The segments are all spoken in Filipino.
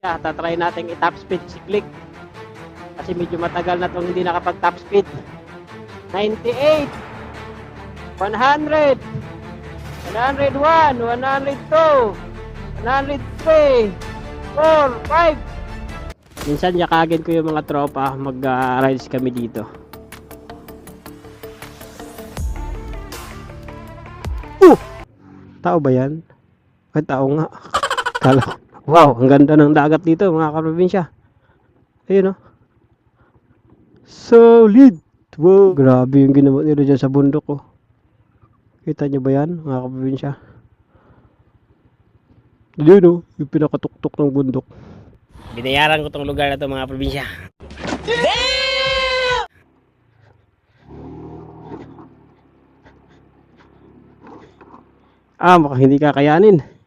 Yeah, tatry natin i-top speed si Click. Kasi medyo matagal na itong hindi nakapag-top speed. 98 100 101 102 103 4 5 Minsan yakagin ko yung mga tropa mag-rides kami dito. Uh! Tao ba yan? Ay, tao nga. Kala ko. Wow, ang ganda ng dagat dito mga kaprobinsya. Ayun oh. Solid! Wow, grabe yung ginawa nila dyan sa bundok oh. Kita nyo ba yan mga kaprobinsya? Yun oh, yung pinakatuktok ng bundok. Binayaran ko tong lugar na to mga probinsya. Ah, mukhang hindi kakayanin.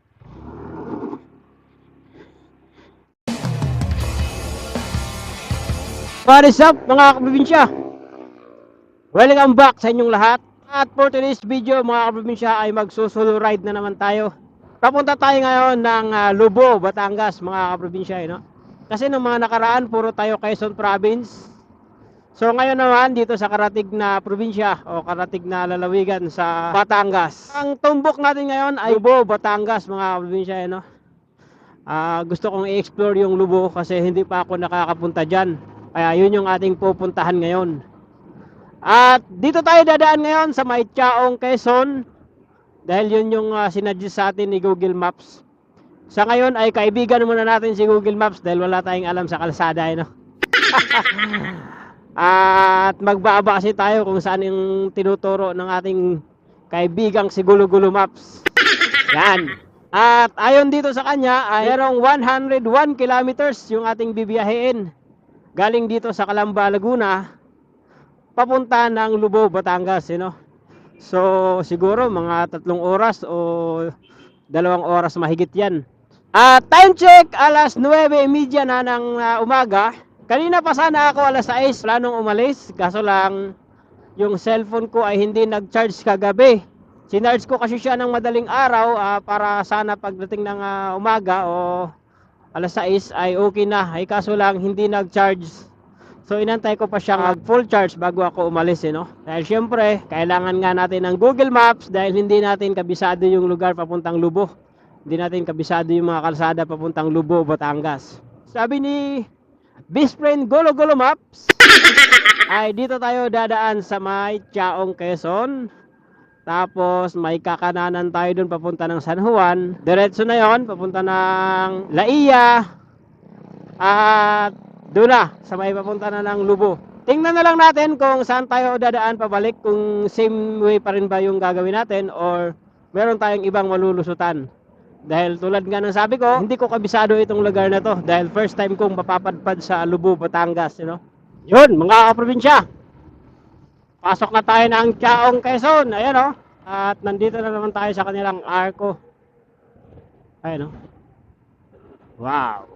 What is up mga kaprobinsya? Welcome back sa inyong lahat. At for today's video mga kaprobinsya ay magsusulo ride na naman tayo. Papunta tayo ngayon ng ah, Lubo, Batangas mga kaprobinsya. Eh, no? Kasi nung mga nakaraan puro tayo Quezon Province. So ngayon naman dito sa karatig na probinsya o karatig na lalawigan sa Batangas. Ang tumbok natin ngayon ay Lubo, Batangas mga probinsya. Eh, no? Ah, gusto kong i-explore yung Lubo kasi hindi pa ako nakakapunta dyan. Kaya yun yung ating pupuntahan ngayon. At dito tayo dadaan ngayon sa may Chaong Quezon dahil yun yung uh, sinadjust sa atin ni Google Maps. Sa ngayon ay kaibigan muna natin si Google Maps dahil wala tayong alam sa kalsada. Eh, no? At magbaba kasi tayo kung saan yung tinuturo ng ating kaibigang si Gulo-Gulo Maps. Yan. At ayon dito sa kanya, ay merong 101 kilometers yung ating bibiyahin. Galing dito sa Calamba, Laguna, papunta ng Lubo, Batangas, you know? So, siguro mga tatlong oras o dalawang oras mahigit yan. At time check, alas 9.30 na ng ah, umaga. Kanina pa sana ako alas 6, planong umalis. Kaso lang, yung cellphone ko ay hindi nag-charge kagabi. Sinarge ko kasi siya ng madaling araw ah, para sana pagdating ng ah, umaga o alas 6 ay okay na. Ay kaso lang hindi nag-charge. So inantay ko pa siyang mag full charge bago ako umalis eh, no? Dahil syempre, kailangan nga natin ng Google Maps dahil hindi natin kabisado yung lugar papuntang Lubo. Hindi natin kabisado yung mga kalsada papuntang Lubo, Batangas. Sabi ni best friend Golo Golo Maps ay dito tayo dadaan sa may Chaong Quezon. Tapos may kakananan tayo dun papunta ng San Juan. Diretso na yon papunta ng Laia. At doon na, sa may papunta na ng Lubo. Tingnan na lang natin kung saan tayo dadaan pabalik, kung same way pa rin ba yung gagawin natin or meron tayong ibang malulusutan. Dahil tulad nga ng sabi ko, hindi ko kabisado itong lugar na to dahil first time kong mapapadpad sa Lubo, Batangas, you know. Yun, mga kaprobinsya. Pasok na tayo ng Chaong Quezon, ayan oh. At nandito na naman tayo sa kanilang arko. Ayan oh. Wow.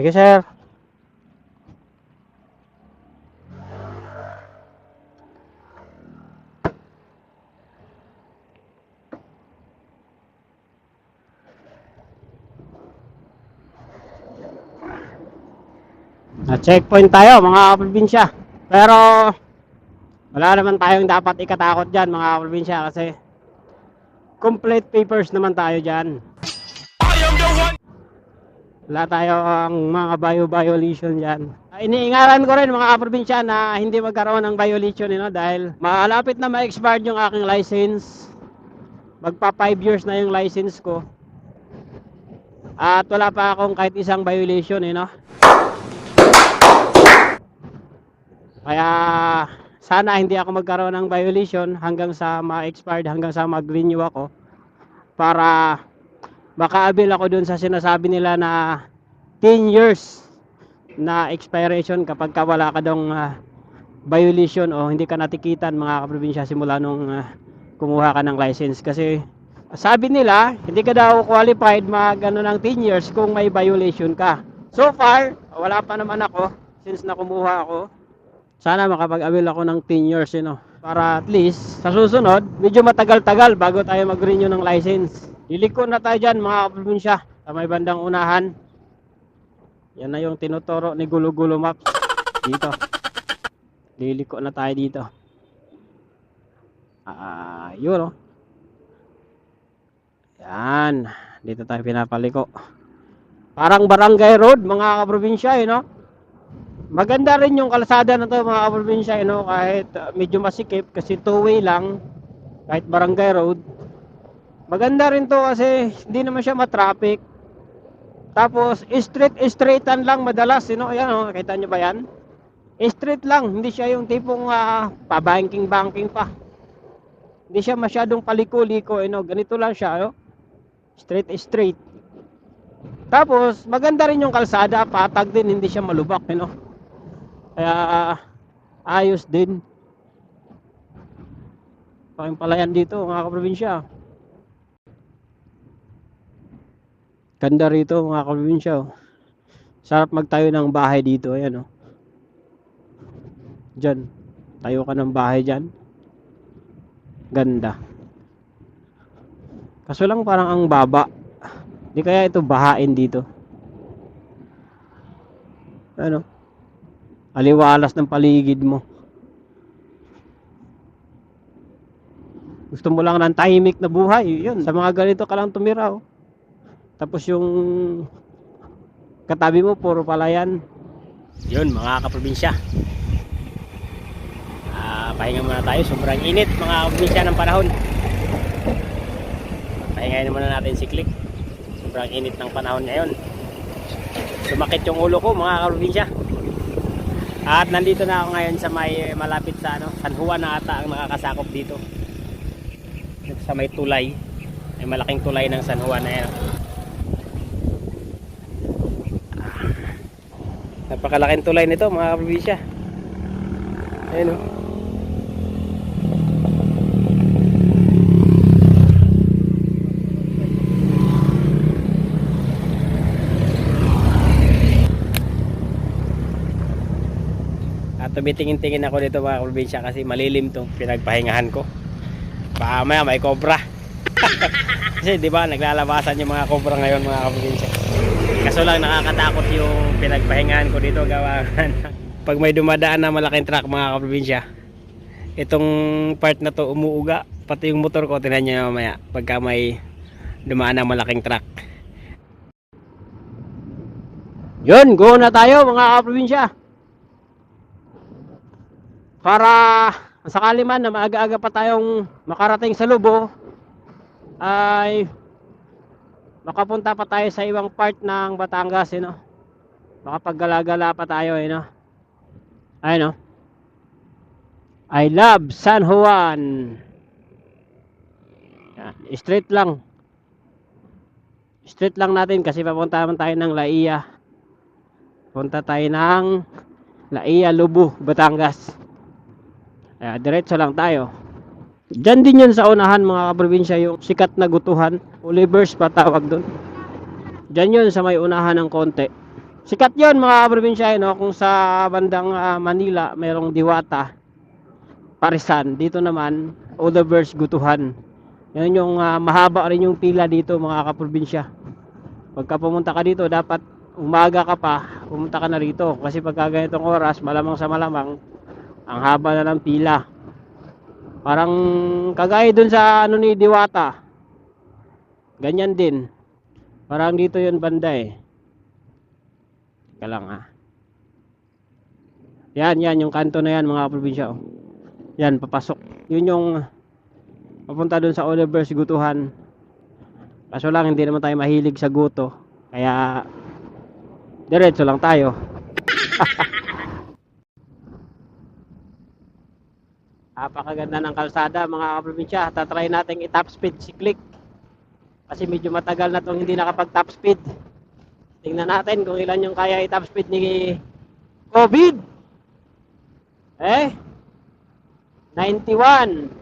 Sige, sir. Na checkpoint tayo mga probinsya. Pero wala naman tayong dapat ikatakot diyan mga probinsya kasi complete papers naman tayo diyan. Wala tayong mga bio-violation dyan. Ah, Iniingaran ko rin mga kaprobinsya na hindi magkaroon ng violation you know, dahil malapit na ma-expired yung aking license. Magpa 5 years na yung license ko. At wala pa akong kahit isang violation eh no. Kaya sana hindi ako magkaroon ng violation hanggang sa ma-expired, hanggang sa mag-renew ako para makaabil ako dun sa sinasabi nila na 10 years na expiration kapag ka wala ka dong ah, violation o hindi ka natikitan mga kaprobinsya simula nung ah, kumuha ka ng license. Kasi sabi nila hindi ka daw qualified mag ano ng 10 years kung may violation ka. So far wala pa naman ako since na kumuha ako. Sana makapag-avail ako ng 10 years you know, para at least sa susunod medyo matagal-tagal bago tayo mag-renew ng license liliko na tayo dyan mga kaprobinsya sa may bandang unahan. Yan na yung tinuturo ni Gulo Gulo Maps. Dito. Liliko na tayo dito. Ah yun oh. Yan. Dito tayo pinapaliko. Parang barangay road mga kaprobinsya eh no? Maganda rin yung kalsada na to mga kaprobinsya eh no? Kahit uh, medyo masikip kasi two way lang kahit barangay road maganda rin to kasi hindi naman siya matraffic. Tapos straight straightan lang madalas you know ayan oh kita nyo ba yan? Straight lang hindi siya yung tipong uh, pa-banking banking pa. Hindi siya masyadong paliko-liko you know ganito lang siya oh. straight straight. Tapos maganda rin yung kalsada patag din hindi siya malubak you know. Kaya ah, ayos din. Palayan dito mga kaprobinsya ganda rito mga kaprobinsya oh. sarap magtayo ng bahay dito ayan oh Diyan. Tayo ka ng bahay diyan. Ganda. Kaso lang parang ang baba. Di kaya ito bahain dito. Ano? Aliwalas ng paligid mo. Gusto mo lang ng tahimik na buhay. Yun, sa mga ganito ka lang tumira. Oh. Tapos yung katabi mo, puro palayan. Yun, mga kaprobinsya. Ah, pahinga muna tayo. Sobrang init mga kaprobinsya ng panahon. Pahingayin muna natin si Click. Sobrang init ng panahon ngayon. Sumakit yung ulo ko mga kaprobinsya. At nandito na ako ngayon sa may malapit sa ano, San Juan na ata ang nakakasakop dito. Sa may tulay. May malaking tulay ng San Juan na yan. Napakalaking tulay nito mga kaprobinsya. Ayun oh. At tumitingin-tingin ako dito mga probinsya kasi malilim tong pinagpahingahan ko. Baka maya may cobra. kasi di ba naglalabasan yung mga cobra ngayon mga probinsya. Kaso lang nakakatakot yung pinagpahingahan ko dito gawa pag may dumadaan na malaking truck mga kaprobinsya. Itong part na to umuuga pati yung motor ko tinan nyo mamaya pagka may dumaan na malaking truck. Yun, go na tayo mga kaprobinsya para sakali man na maaga-aga pa tayong makarating sa Lubo ay makapunta pa tayo sa ibang part ng Batangas eh, no? makapaggala-gala pa tayo eh, no? ay no I love San Juan straight lang straight lang natin kasi papunta naman tayo ng Laia punta tayo ng Laia, Lubo, Batangas kaya diretso lang tayo. Diyan din yun sa unahan mga kaprobinsya yung sikat na gutuhan. Oliver's pa tawag doon. Diyan yun sa may unahan ng konti. Sikat yun mga kaprobinsya no? kung sa bandang ah, Manila mayroong Diwata, Parisan. Dito naman Oliver's gutuhan. Yan yung ah, mahaba rin yung pila dito mga kaprobinsya. Pagka pumunta ka dito dapat umaga ka pa pumunta ka na rito kasi pagka ganitong oras malamang sa malamang ang haba na ng pila. Parang kagaya dun sa ano ni Diwata. Ganyan din. Parang dito yun banda eh. Teka lang ah. Yan, yan, yung kanto na yan mga probinsya. Oh. Yan, papasok. Yun yung papunta dun sa Oliver's Gutuhan. Kaso lang, hindi naman tayo mahilig sa guto. Kaya diretso lang tayo. Napakaganda ng kalsada mga kaprobinsya. Tatry natin i-top speed si Click. Kasi medyo matagal na itong hindi nakapag-top speed. Tingnan natin kung ilan yung kaya i-top speed ni COVID. Eh? 91.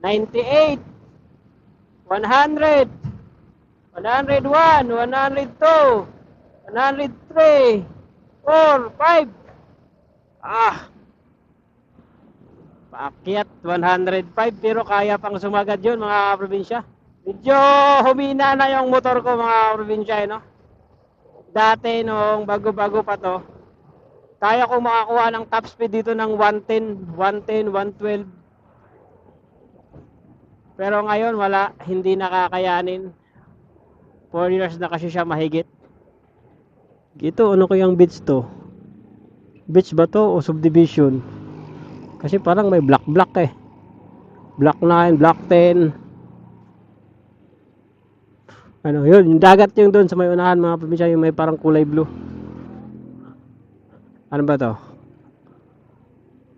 98 100 101 102 103 4 5 Ah Paakyat 105 pero kaya pang sumagad yun mga probinsya Medyo humina na yung motor ko mga probinsya eh, no? Dati nung bago-bago pa to Kaya ko makakuha ng top speed dito ng 110 110, 112 pero ngayon wala, hindi nakakayanin. 4 years na kasi siya mahigit. Ito, ano kayang beach to? Beach ba to o subdivision? Kasi parang may black black eh. Black 9, black 10. Ano, yun, yung dagat yung doon sa may unahan mga probinsya, yung may parang kulay blue. Ano ba to?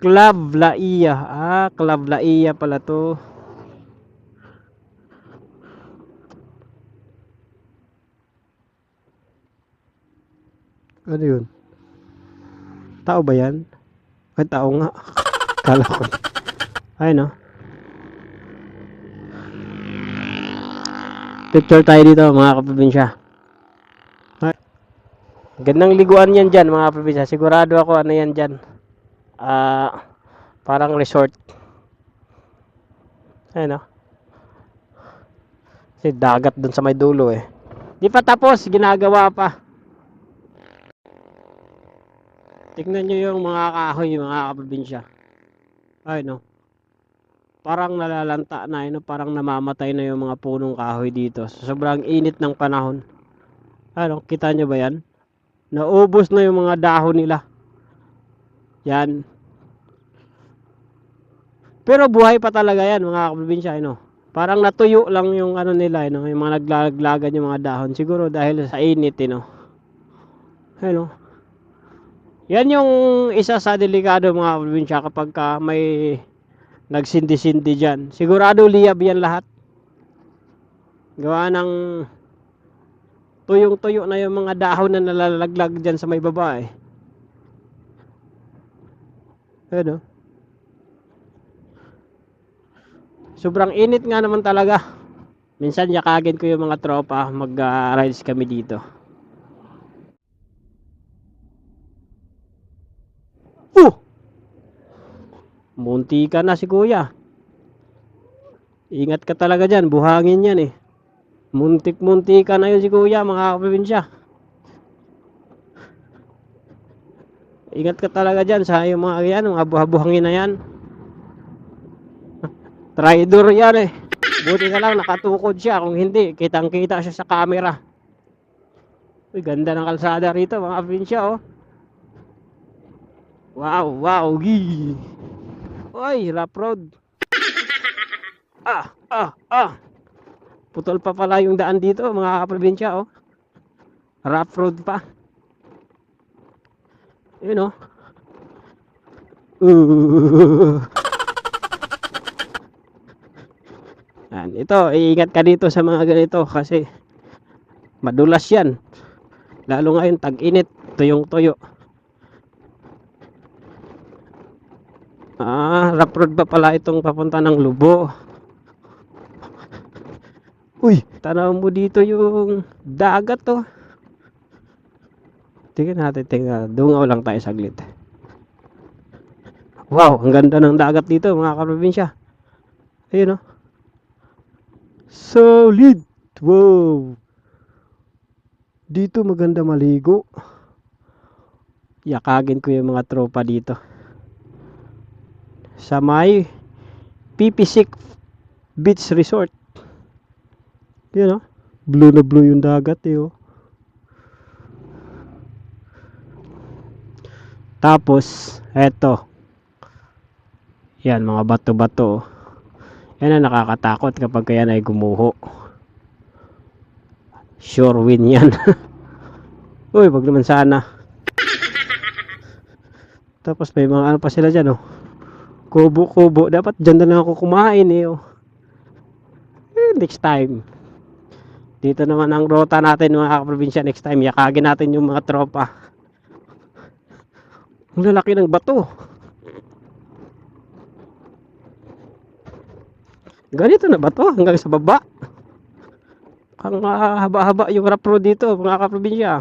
Clavlaia. Ah, Clavlaia pala to. Ano yun? Tao ba yan? Ay, tao nga. Kala ko. Ay, no? Picture tayo dito, mga kaprobinsya. Ay. Gandang liguan yan dyan, mga kaprobinsya. Sigurado ako ano yan dyan. Ah, parang resort. Ay, no? Kasi dagat dun sa may dulo eh. Di pa tapos, ginagawa pa. Tignan nyo yung mga kahoy, mga kaprobinsya. Ay, no. Parang nalalanta na, no? parang namamatay na yung mga punong kahoy dito. Sa sobrang init ng panahon. Ano, kita nyo ba yan? Naubos na yung mga dahon nila. Yan. Pero buhay pa talaga yan, mga kaprobinsya, no? Parang natuyo lang yung ano nila, no? yung mga naglaglagan yung mga dahon. Siguro dahil sa init, eh, no? Ano? Yan yung isa sa delikado mga probinsya kapag ka may nagsindi-sindi dyan. Sigurado liyab yan lahat. Gawa ng tuyong-tuyo na yung mga dahon na nalalaglag dyan sa may baba eh. Ano? Sobrang init nga naman talaga. Minsan yakagin ko yung mga tropa, mag-rides kami dito. Uh! Munti ka na si kuya. Ingat ka talaga dyan, buhangin yan eh. Muntik-munti ka na yun si kuya, mga kaprobinsya. Ingat ka talaga dyan sa yung mga yan, mga buha-buhangin na yan. Traitor yan eh. Buti ka lang nakatukod siya. Kung hindi, kitang-kita siya sa camera. Uy, ganda ng kalsada rito, mga kaprobinsya oh. Wow, wow, gi. Oy, road. Ah, ah, ah. Putol pa pala yung daan dito, mga kaprobinsya, oh. Rough road pa. Yun, oh. Uh. Yan, ito, iingat ka dito sa mga ganito kasi madulas yan. Lalo ngayon, tag-init, tuyong-tuyo. Ah, rough road pa pala itong papunta ng Lubo. Uy, tanaw mo dito yung dagat to. Tingnan natin, tingnan. Dungaw lang tayo saglit. Wow, ang ganda ng dagat dito mga kaprobinsya. Ayun oh. Solid. Wow. Dito maganda maligo. Yakagin ko yung mga tropa dito sa may Pipisic Beach Resort. Yun oh. Blue na blue yung dagat eh oh. Tapos, eto. Yan, mga bato-bato. oh. Yan ang nakakatakot kapag kaya ay gumuho. Sure win yan. Uy, wag naman sana. Tapos may mga ano pa sila dyan, oh. Kubo-kubo. Dapat dyan na lang ako kumain, eh, oh. Eh, next time. Dito naman ang rota natin, mga kaprobinsya. Next time, yakagin natin yung mga tropa. Ang lalaki ng bato. Ganito na ba to? Hanggang sa baba? Ang ah, haba-haba yung rap road dito, mga kaprobinsya.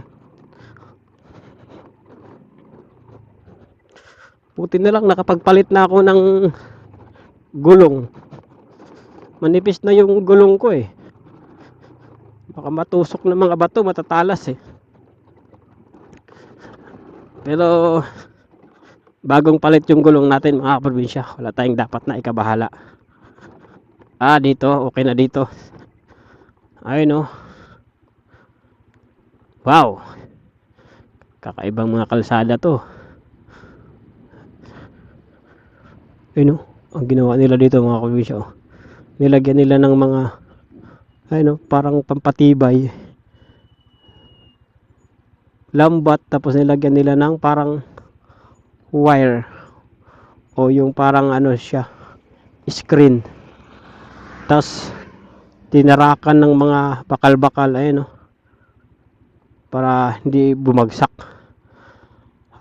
Buti na lang nakapagpalit na ako ng gulong. Manipis na yung gulong ko eh. Baka matusok ng mga bato, matatalas eh. Pero bagong palit yung gulong natin mga kaprobinsya. Wala tayong dapat na ikabahala. Ah, dito. Okay na dito. Ayun oh. Wow. Kakaibang mga kalsada to. Ayun oh. Ang ginawa nila dito mga kaprobinsya oh. Nilagyan nila ng mga ayun oh, parang pampatibay. Lambat tapos nilagyan nila ng parang wire o yung parang ano siya screen tapos tinarakan ng mga bakal-bakal ayun no para hindi bumagsak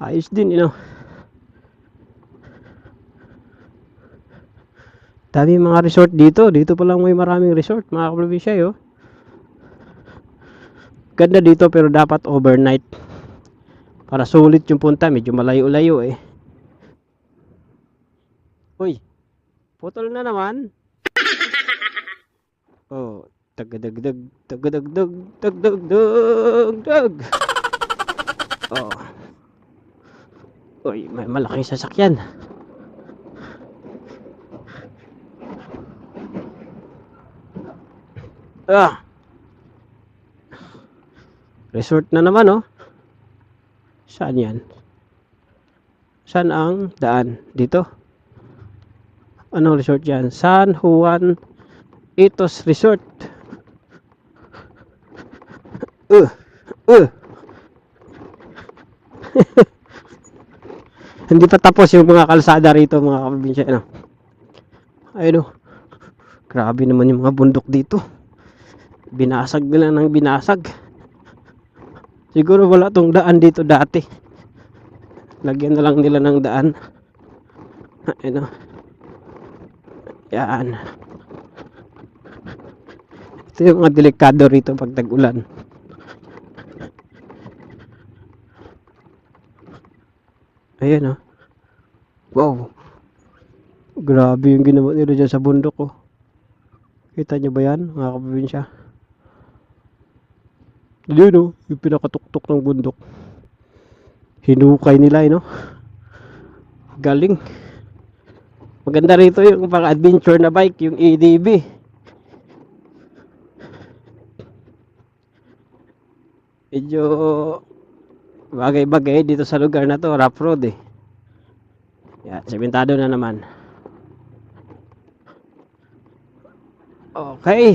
ayos din you know dami mga resort dito. Dito pa lang may maraming resort mga kaprobinsya yo ganda dito pero dapat overnight. Para sulit yung punta medyo malayo-layo eh. Uy putol na naman. Oh, tagadagdag, tagadagdag, tagdagdag, Oh. Uy, may malaking sasakyan. Ah. Resort na naman, oh. Saan yan? Saan ang daan? Dito? Anong resort yan? San Juan Itos Resort. Uh, uh. Hindi pa tapos yung mga kalsada rito mga kaprobinsya. Ano? Ayun oh. Grabe naman yung mga bundok dito. Binasag nila ng binasag. Siguro wala tong daan dito dati. Lagyan na lang nila ng daan. Ayun oh. Yan. Ito yung mga delikado rito pag tag-ulan. Ayan oh. Wow. Grabe yung ginawa nila dyan sa bundok oh. Kita nyo ba yan mga kaprobinsya? Yun oh. Yung pinakatuktok ng bundok. Hinukay nila eh no. Galing. Maganda rito yung pang adventure na bike, yung ADB. medyo bagay-bagay dito sa lugar na to, rough road eh. Yan, sementado na naman. Okay.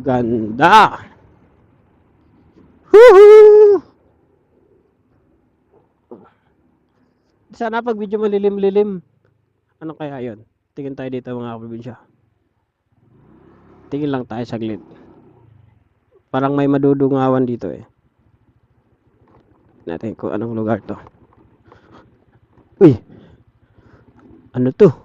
Ganda. Woohoo! Sana pag video malilim-lilim. Ano kaya yon? Tingin tayo dito mga probinsya. Tingin lang tayo saglit. Parang may madudungawan dito eh. Natin kung anong lugar to. Uy! Ano to?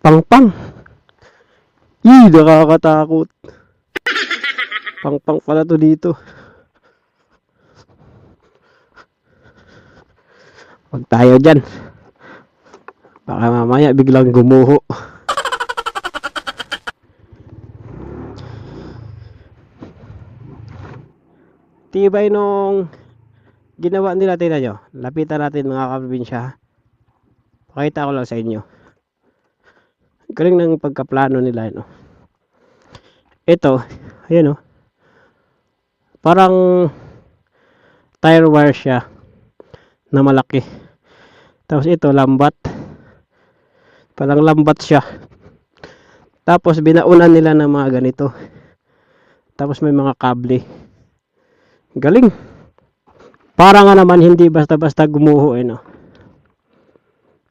Pang-pang! Ih, nakakatakot. Pang-pang pala to dito. Huwag tayo dyan. Baka mamaya biglang gumuho. Tibay nung ginawa nila nyo. Lapitan natin mga kaprobinsya. Pakita ko lang sa inyo. Galing ng pagkaplano nila. No? Ito, ayan o. Parang tire wire siya na malaki. Tapos ito lambat. Palang lambat siya. Tapos binaunan nila ng mga ganito. Tapos may mga kable. Galing. Para nga naman hindi basta-basta gumuho eh no.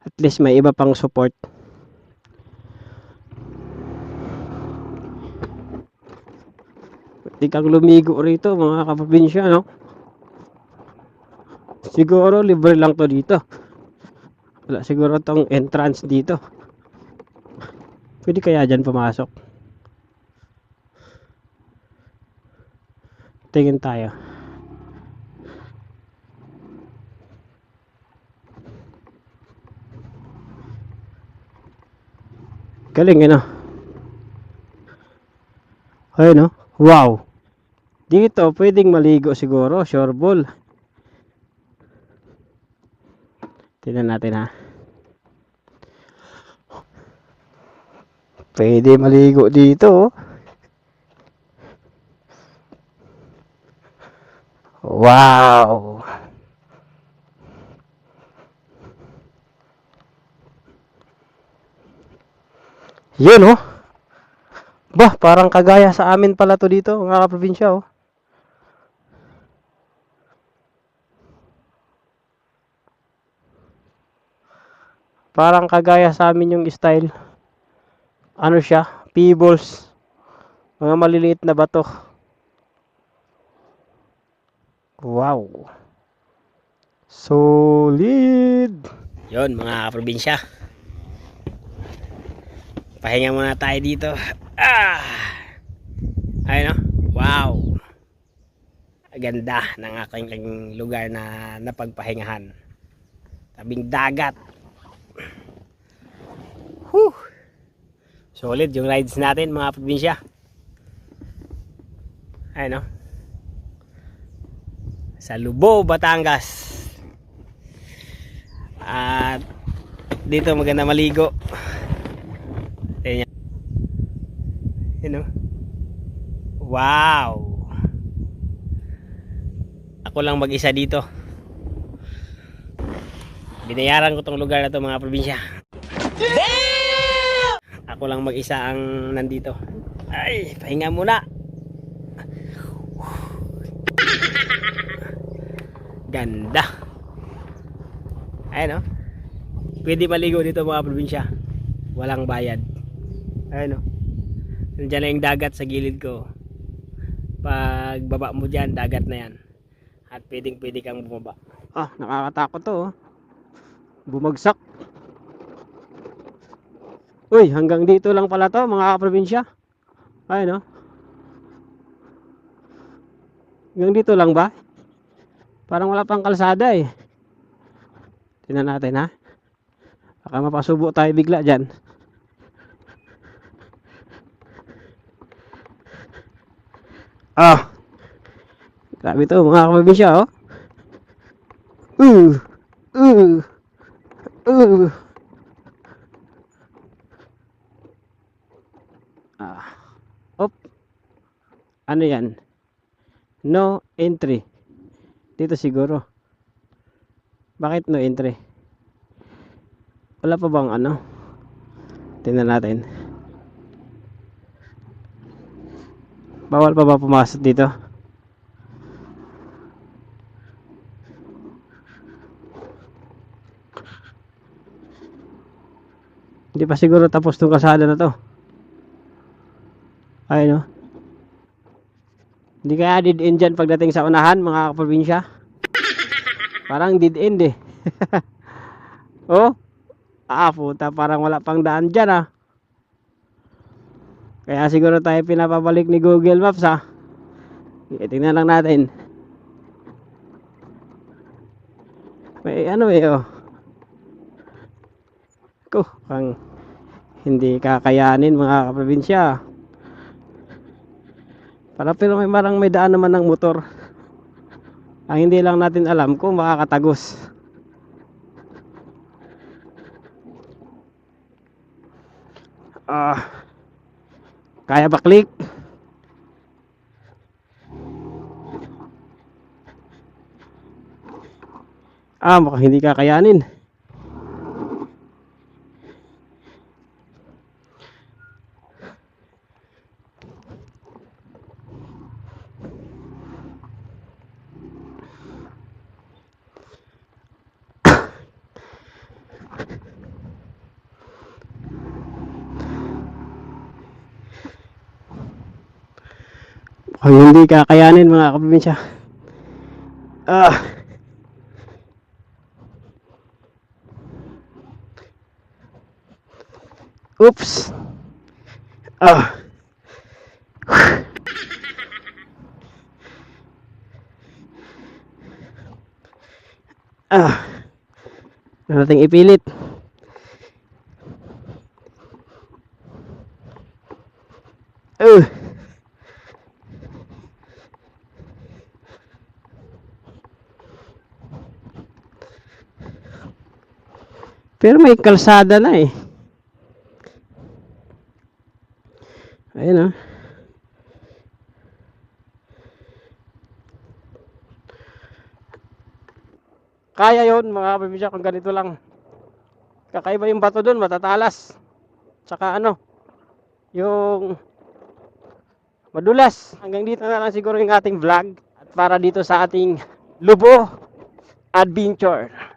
At least may iba pang support. Pwede kang lumigo rito mga kaprobinsya no. Siguro libre lang to dito. Wala siguro tong entrance dito. Pwede kaya dyan pumasok. Tingin tayo. Galing ano. Ayun no. Wow. Dito pwedeng maligo siguro, sure ball. Tingnan natin ha. Pwede maligo dito. oh. Wow. Yun oh. Bah, parang kagaya sa amin pala to dito, mga kaprobinsya oh. Parang kagaya sa amin yung style. Ano siya? Pebbles. Mga maliliit na bato. Wow. Solid. Yon mga probinsya. Pahinga muna tayo dito. Ah! Ayun no? Wow! Ganda ng aking lugar na napagpahingahan. Tabing dagat. Whew! Solid yung rides natin mga probinsya. Ayun no? Sa Lubo, Batangas. At dito maganda maligo. Tingnan. Yun know? Wow. Ako lang mag-isa dito. Binayaran ko tong lugar na to mga probinsya. Ako lang mag-isa ang nandito. Ay, pahinga muna. Ganda. Ayun oh. Pwede maligo dito mga probinsya. Walang bayad. Ayun oh. Nandiyan na yung dagat sa gilid ko. Pag baba mo dyan, dagat na yan. At pwedeng pwede kang bumaba. Ah, nakakatakot to. oh. Bumagsak. Uy, hanggang dito lang pala to, mga kaprobinsya. Ayun, no? Hanggang dito lang ba? Parang wala pang kalsada eh. Tingnan natin ha. Baka mapasubo tayo bigla dyan. Ah! Grabe to mga kaprobinsya oh. Uh! Uh! Uh! Ah. Op. Ano yan? No entry. Dito siguro. Bakit no entry? Wala pa bang ano? Tingnan natin. Bawal pa ba pumasok dito? Hindi pa siguro tapos tong kasada na to. Ay no. Hindi kaya dead end dyan pagdating sa unahan mga kaprobinsya. Parang dead end eh. oh. Ah, puta, parang wala pang daan dyan ah. Kaya siguro tayo pinapabalik ni Google Maps ah. Eh, tingnan lang natin. May ano eh oh. Ko, pang hindi kakayanin mga kaprobinsya. Para pero may marang may daan naman ng motor. Ang hindi lang natin alam kung makakatagos. Ah. kaya ba click? Ah, mukhang hindi kakayanin. Mukhang hindi kakayanin mga kaprobinsya. Ah. Oops. Ah. Ah. Nating ipilit. Uh. Pero may kalsada na eh. Ayun ah. Kaya yon mga kabibisya kung ganito lang. Kakaiba yung bato doon, matatalas. Tsaka ano, yung madulas. Hanggang dito na lang siguro yung ating vlog. At para dito sa ating Lubo Adventure.